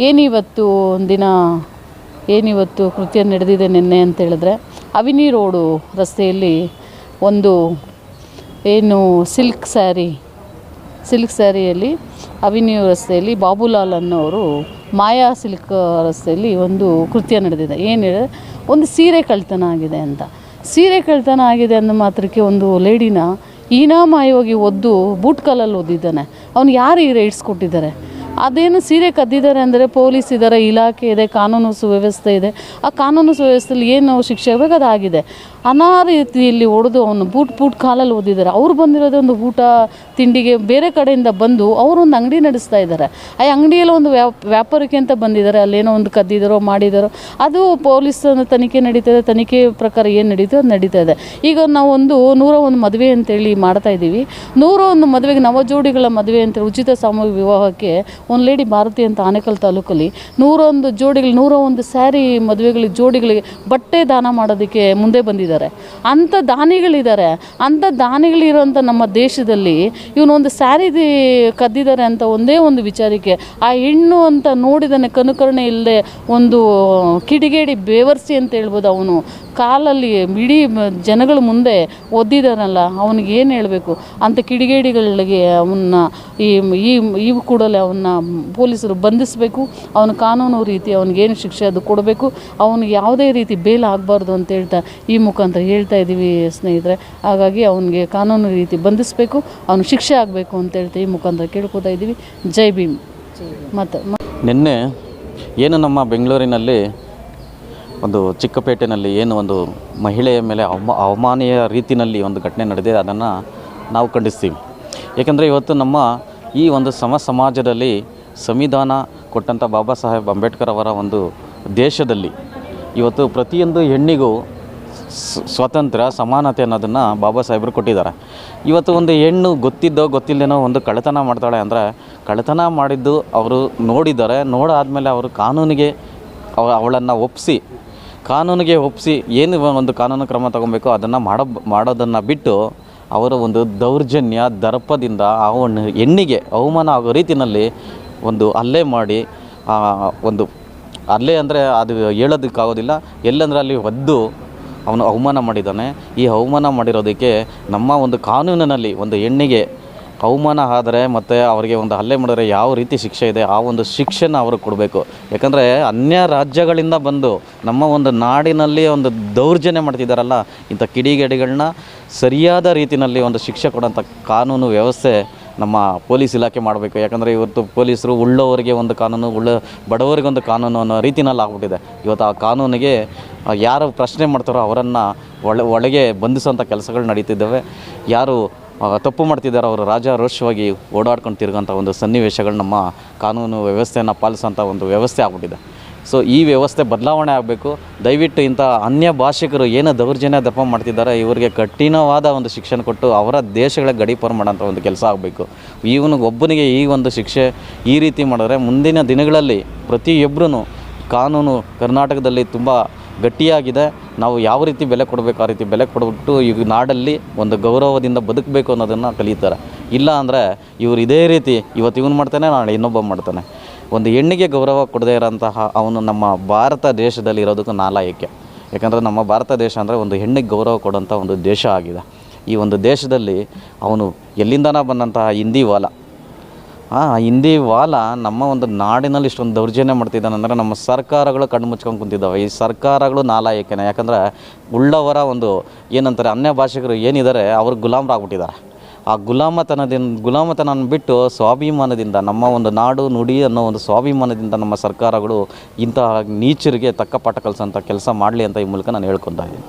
ಏನಿವತ್ತು ಒಂದಿನ ಏನಿವತ್ತು ಕೃತ್ಯ ನಡೆದಿದೆ ನಿನ್ನೆ ಅಂತ ಹೇಳಿದ್ರೆ, ಅವಿನಿ ರೋಡು ರಸ್ತೆಯಲ್ಲಿ ಒಂದು ಏನು ಸಿಲ್ಕ್ ಸ್ಯಾರಿ, ಸಿಲ್ಕ್ ಸ್ಯಾರಿಯಲ್ಲಿ ಅವಿನಿ ರಸ್ತೆಯಲ್ಲಿ ಬಾಬುಲಾಲ್ ಅನ್ನೋರು ಮಾಯಾ ಸಿಲ್ಕ್ ರಸ್ತೆಯಲ್ಲಿ ಒಂದು ಕೃತ್ಯ ನಡೆದಿದೆ. ಏನು ಹೇಳಿದ್ರೆ, ಒಂದು ಸೀರೆ ಕಳ್ತನ ಆಗಿದೆ ಅಂತ. ಸೀರೆ ಕಳ್ತನ ಆಗಿದೆ ಅನ್ನೋ ಮಾತ್ರಕ್ಕೆ ಒಂದು ಲೇಡಿನ ಹೀನಾಮಾಯವಾಗಿ ಒದ್ದು ಬೂಟ್ ಕಾಲಲ್ಲಿ ಓದಿದ್ದಾನೆ ಅವ್ನು ಯಾರು ಈ ಕೊಟ್ಟಿದ್ದಾರೆ? ಅದೇನು ಸೀರೆ ಕದ್ದಿದ್ದಾರೆ ಅಂದರೆ ಪೊಲೀಸ್ ಇದ್ದಾರೆ ಇಲಾಖೆ ಇದೆ, ಕಾನೂನು ಸುವ್ಯವಸ್ಥೆ ಇದೆ. ಆ ಕಾನೂನು ಸುವ್ಯವಸ್ಥೆಯಲ್ಲಿ ಏನು ಶಿಕ್ಷೆ ಆಗಬೇಕು ಅದಾಗಿದೆ. ಅನಾ ರೀತಿಯಲ್ಲಿ ಹೊಡೆದು ಅವನು ಬೂಟ್ ಬೂಟ್ ಕಾಲಲ್ಲಿ ಓದಿದ್ದಾರೆ. ಅವ್ರು ಬಂದಿರೋದೇ ಒಂದು ಊಟ ತಿಂಡಿಗೆ ಬೇರೆ ಕಡೆಯಿಂದ ಬಂದು ಅವರು ಒಂದು ಅಂಗಡಿ ನಡೆಸ್ತಾ ಇದ್ದಾರೆ. ಆ ಅಂಗಡಿಯಲ್ಲಿ ಒಂದು ವ್ಯಾಪ್ ವ್ಯಾಪಾರಕ್ಕೆ ಅಂತ ಬಂದಿದ್ದಾರೆ. ಅಲ್ಲೇನೋ ಒಂದು ಕದ್ದಿದ್ದಾರೋ ಮಾಡಿದಾರೋ, ಅದು ಪೊಲೀಸ್ ತನಿಖೆ ನಡೀತಾ ಇದೆ. ತನಿಖೆ ಪ್ರಕಾರ ಏನು ನಡೀತೋ ಅದು ನಡೀತಾ ಇದೆ. ಈಗ ನಾವು ಒಂದು ನೂರ ಒಂದು ಮದುವೆ ಅಂತೇಳಿ ಮಾಡ್ತಾ ಇದ್ದೀವಿ. ನೂರ ಒಂದು ಮದುವೆಗೆ ನವಜೋಡಿಗಳ ಮದುವೆ ಅಂತೇಳಿ ಉಚಿತ ಸಾಮೂಹಿಕ ವಿವಾಹಕ್ಕೆ ಒಂದು ಲೇಡಿ ಭಾರತಿ ಅಂತ ಆನೇಕಲ್ ತಾಲೂಕಲ್ಲಿ ನೂರೊಂದು ಜೋಡಿಗಳು ನೂರ ಒಂದು ಸ್ಯಾರಿ ಮದುವೆಗಳಿಗೆ ಜೋಡಿಗಳಿಗೆ ಬಟ್ಟೆ ದಾನ ಮಾಡೋದಕ್ಕೆ ಮುಂದೆ ಬಂದಿದ್ದಾರೆ. ಅಂಥ ದಾನಿಗಳಿದ್ದಾರೆ. ಅಂಥ ದಾನಿಗಳಿರೋಂಥ ನಮ್ಮ ದೇಶದಲ್ಲಿ ಇವನೊಂದು ಸ್ಯಾರಿ ಕದ್ದಿದ್ದಾರೆ ಅಂತ ಒಂದೇ ಒಂದು ವಿಚಾರಕ್ಕೆ ಆ ಹೆಣ್ಣು ಅಂತ ನೋಡಿದಾನೆ ಕನುಕರಣೆ ಇಲ್ಲದೆ ಒಂದು ಕಿಡಿಗೇಡಿ ಬೇವರ್ಸಿ ಅಂತ ಹೇಳ್ಬೋದು ಅವನು. ಕಾಲಲ್ಲಿ ಇಡೀ ಜನಗಳ ಮುಂದೆ ಒದ್ದಿದ್ದಾನಲ್ಲ ಅವನಿಗೆ ಏನು ಹೇಳಬೇಕು? ಅಂಥ ಕಿಡಿಗೇಡಿಗಳಿಗೆ ಅವನ್ನ ಈ ಈ ಇವು ಕೂಡಲೇ ಅವನ್ನ ಪೊಲೀಸರು ಬಂಧಿಸಬೇಕು. ಅವನ ಕಾನೂನು ರೀತಿ ಅವನಿಗೇನು ಶಿಕ್ಷೆ ಅದು ಕೊಡಬೇಕು. ಅವನಿಗೆ ಯಾವುದೇ ರೀತಿ ಬೇಲ್ ಆಗಬಾರ್ದು ಅಂತ ಹೇಳ್ತಾ ಈ ಮುಖಾಂತರ ಹೇಳ್ತಾ ಇದ್ದೀವಿ ಸ್ನೇಹಿತರೆ. ಹಾಗಾಗಿ ಅವನಿಗೆ ಕಾನೂನು ರೀತಿ ಬಂಧಿಸಬೇಕು ಅವನಿಗೆ ಶಿಕ್ಷೆ ಆಗಬೇಕು ಅಂತ ಹೇಳ್ತಾ ಈ ಮುಖಾಂತರ ಕೇಳ್ಕೊತಾ ಇದ್ದೀವಿ. ಜೈ ಭೀಮ್. ಮತ್ತು ನಿನ್ನೆ ಏನು ನಮ್ಮ ಬೆಂಗಳೂರಿನಲ್ಲಿ ಒಂದು ಚಿಕ್ಕಪೇಟೆಯಲ್ಲಿ ಏನು ಒಂದು ಮಹಿಳೆಯ ಮೇಲೆ ಅವಮ, ಅವಮಾನೀಯ ರೀತಿಯಲ್ಲಿ ಒಂದು ಘಟನೆ ನಡೆದಿದೆ, ಅದನ್ನು ನಾವು ಖಂಡಿಸ್ತೀವಿ. ಏಕೆಂದರೆ ಇವತ್ತು ನಮ್ಮ ಈ ಒಂದು ಸಮ ಸಮಾಜದಲ್ಲಿ ಸಂವಿಧಾನ ಕೊಟ್ಟಂಥ ಬಾಬಾ ಸಾಹೇಬ್ ಅಂಬೇಡ್ಕರ್ ಅವರ ಒಂದು ದೇಶದಲ್ಲಿ ಇವತ್ತು ಪ್ರತಿಯೊಂದು ಹೆಣ್ಣಿಗೂ ಸ್ವಾತಂತ್ರ್ಯ, ಸಮಾನತೆ ಅನ್ನೋದನ್ನು ಬಾಬಾ ಸಾಹೇಬರು ಕೊಟ್ಟಿದ್ದಾರೆ. ಇವತ್ತು ಒಂದು ಹೆಣ್ಣು ಗೊತ್ತಿದ್ದೋ ಗೊತ್ತಿಲ್ಲದೇನೋ ಒಂದು ಕಳ್ಳತನ ಮಾಡ್ತಾಳೆ ಅಂದರೆ ಕಳ್ಳತನ ಮಾಡಿದ್ದು ಅವರು ನೋಡಿದ್ದಾರೆ, ನೋಡಾದಮೇಲೆ ಅವರು ಕಾನೂನಿಗೆ ಅವ, ಅವಳನ್ನು ಒಪ್ಪಿಸಿ ಕಾನೂನಿಗೆ ಒಪ್ಪಿಸಿ ಏನು ಒಂದು ಕಾನೂನು ಕ್ರಮ ತಗೊಬೇಕು, ಅದನ್ನು ಮಾಡೋ, ಮಾಡೋದನ್ನು ಬಿಟ್ಟು ಅವರ ಒಂದು ದೌರ್ಜನ್ಯ, ದರ್ಪದಿಂದ ಆ ಒಂದು ಹೆಣ್ಣಿಗೆ ಅವಮಾನ ಆಗೋ ರೀತಿಯಲ್ಲಿ ಒಂದು ಹಲ್ಲೆ ಮಾಡಿ ಒಂದು ಹಲ್ಲೆ ಅಂದರೆ ಅದು ಹೇಳೋದಕ್ಕಾಗೋದಿಲ್ಲ. ಎಲ್ಲಂದರೆ ಅಲ್ಲಿ ಒದ್ದು ಅವನು ಅವಮಾನ ಮಾಡಿದ್ದಾನೆ. ಈ ಅವಮಾನ ಮಾಡಿರೋದಕ್ಕೆ ನಮ್ಮ ಒಂದು ಕಾನೂನಿನಲ್ಲಿ ಒಂದು ಹೆಣ್ಣಿಗೆ ಅವಮಾನ ಆದರೆ ಮತ್ತು ಅವರಿಗೆ ಒಂದು ಹಲ್ಲೆ ಮಾಡಿದ್ರೆ ಯಾವ ರೀತಿ ಶಿಕ್ಷೆ ಇದೆ, ಆ ಒಂದು ಶಿಕ್ಷೆನ ಅವರು ಕೊಡಬೇಕು. ಯಾಕಂದರೆ ಅನ್ಯ ರಾಜ್ಯಗಳಿಂದ ಬಂದು ನಮ್ಮ ಒಂದು ನಾಡಿನಲ್ಲಿ ಒಂದು ದೌರ್ಜನ್ಯ ಮಾಡ್ತಿದ್ದಾರಲ್ಲ ಇಂಥ ಕಿಡಿಗೇಡಿಗಳನ್ನ ಸರಿಯಾದ ರೀತಿಯಲ್ಲಿ ಒಂದು ಶಿಕ್ಷೆ ಕೊಡೋಂಥ ಕಾನೂನು ವ್ಯವಸ್ಥೆ ನಮ್ಮ ಪೊಲೀಸ್ ಇಲಾಖೆ ಮಾಡಬೇಕು. ಯಾಕಂದರೆ ಇವತ್ತು ಪೊಲೀಸರು ಉಳ್ಳವರಿಗೆ ಒಂದು ಕಾನೂನು, ಉಳ್ಳ ಬಡವರಿಗೆ ಒಂದು ಕಾನೂನು ಅನ್ನೋ ರೀತಿನಲ್ಲಿ ಆಗ್ಬಿಟ್ಟಿದೆ. ಇವತ್ತು ಆ ಕಾನೂನಿಗೆ ಯಾರು ಪ್ರಶ್ನೆ ಮಾಡ್ತಾರೋ ಅವರನ್ನು ಒಳ, ಒಳಗೆ ಬಂಧಿಸುವಂಥ ಕೆಲಸಗಳು ನಡೀತಿದ್ದಾವೆ. ಯಾರು ತಪ್ಪು ಮಾಡ್ತಿದ್ದಾರೆ ಅವರು. ರಾಜಾರೋಷವಾಗಿ ಓಡಾಡ್ಕೊಂಡು ತಿರುಗೋಂಥ ಒಂದು ಸನ್ನಿವೇಶಗಳು ನಮ್ಮ ಕಾನೂನು ವ್ಯವಸ್ಥೆಯನ್ನು ಪಾಲಿಸೋಂಥ ಒಂದು ವ್ಯವಸ್ಥೆ ಆಗ್ಬಿಟ್ಟಿದೆ. ಸೊ ಈ ವ್ಯವಸ್ಥೆ ಬದಲಾವಣೆ ಆಗಬೇಕು. ದಯವಿಟ್ಟು ಇಂಥ ಅನ್ಯ ಭಾಷಿಕರು ಏನು ದೌರ್ಜನ್ಯ ದಪ್ಪ ಮಾಡ್ತಿದ್ದಾರೆ, ಇವರಿಗೆ ಕಠಿಣವಾದ ಒಂದು ಶಿಕ್ಷಣ ಕೊಟ್ಟು ಅವರ ದೇಶಗಳ ಗಡಿಪಾರು ಮಾಡೋಂಥ ಒಂದು ಕೆಲಸ ಆಗಬೇಕು. ಇವನಿಗೆ ಒಬ್ಬನಿಗೆ ಈ ಒಂದು ಶಿಕ್ಷೆ ಈ ರೀತಿ ಮಾಡಿದ್ರೆ ಮುಂದಿನ ದಿನಗಳಲ್ಲಿ ಪ್ರತಿಯೊಬ್ಬರೂ ಕಾನೂನು ಕರ್ನಾಟಕದಲ್ಲಿ ತುಂಬ ಗಟ್ಟಿಯಾಗಿದೆ. ನಾವು ಯಾವ ರೀತಿ ಬೆಲೆ ಕೊಡಬೇಕು, ಆ ರೀತಿ ಬೆಲೆ ಕೊಡ್ಬಿಟ್ಟು ಈಗ ನಾಡಲ್ಲಿ ಒಂದು ಗೌರವದಿಂದ ಬದುಕಬೇಕು ಅನ್ನೋದನ್ನು ಕಲಿತಾರೆ. ಇಲ್ಲ ಅಂದರೆ ಇವರು ಇದೇ ರೀತಿ ಇವತ್ತು ಇವನು ಮಾಡ್ತಾನೆ, ನಾಳೆ ಇನ್ನೊಬ್ಬ ಮಾಡ್ತಾನೆ. ಒಂದು ಹೆಣ್ಣಿಗೆ ಗೌರವ ಕೊಡದೇ ಇರೋಂತಹ ಅವನು ನಮ್ಮ ಭಾರತ ದೇಶದಲ್ಲಿ ಇರೋದಕ್ಕೂ ನಾಲಾಯಕ್ಕೆ ಯಾಕಂದರೆ ನಮ್ಮ ಭಾರತ ದೇಶ ಅಂದರೆ ಒಂದು ಹೆಣ್ಣಿಗೆ ಗೌರವ ಕೊಡೋಂಥ ಒಂದು ದೇಶ ಆಗಿದೆ. ಈ ಒಂದು ದೇಶದಲ್ಲಿ ಅವನು ಎಲ್ಲಿಂದನ ಬಂದಂತಹ ಹಿಂದಿ ವಾಲ ಆ, ಹಿಂದಿ ವಾಲ ನಮ್ಮ ಒಂದು ನಾಡಿನಲ್ಲಿ ಇಷ್ಟೊಂದು ದೌರ್ಜನ್ಯ ಮಾಡ್ತಿದ್ದಾನೆ ಅಂದರೆ ನಮ್ಮ ಸರ್ಕಾರಗಳು ಕಣ್ಣು ಮುಚ್ಕೊಂಡು ಕುಂತಿದ್ದಾವೆ. ಈ ಸರ್ಕಾರಗಳು ನಾಲಾಯಕನೇ. ಯಾಕಂದರೆ ಉಳ್ಳವರ ಒಂದು ಏನಂತಾರೆ, ಅನ್ಯ ಭಾಷಿಕರು ಏನಿದ್ದಾರೆ, ಅವರು ಗುಲಾಮರಾಗ್ಬಿಟ್ಟಿದ್ದಾರೆ ಆ ಗುಲಾಮತನದಿಂದ ಗುಲಾಮತನ ಬಿಟ್ಟು ಸ್ವಾಭಿಮಾನದಿಂದ, ನಮ್ಮ ಒಂದು ನಾಡು ನುಡಿ ಅನ್ನೋ ಒಂದು ಸ್ವಾಭಿಮಾನದಿಂದ ನಮ್ಮ ಸರ್ಕಾರಗಳು ಇಂತಹ ನೀಚರಿಗೆ ತಕ್ಕ ಪಾಠ ಕಲಿಸೋಂಥ ಕೆಲಸ ಮಾಡಲಿ ಅಂತ ಈ ಮೂಲಕ ನಾನು ಹೇಳ್ಕೊತಾ ಇದ್ದೀನಿ.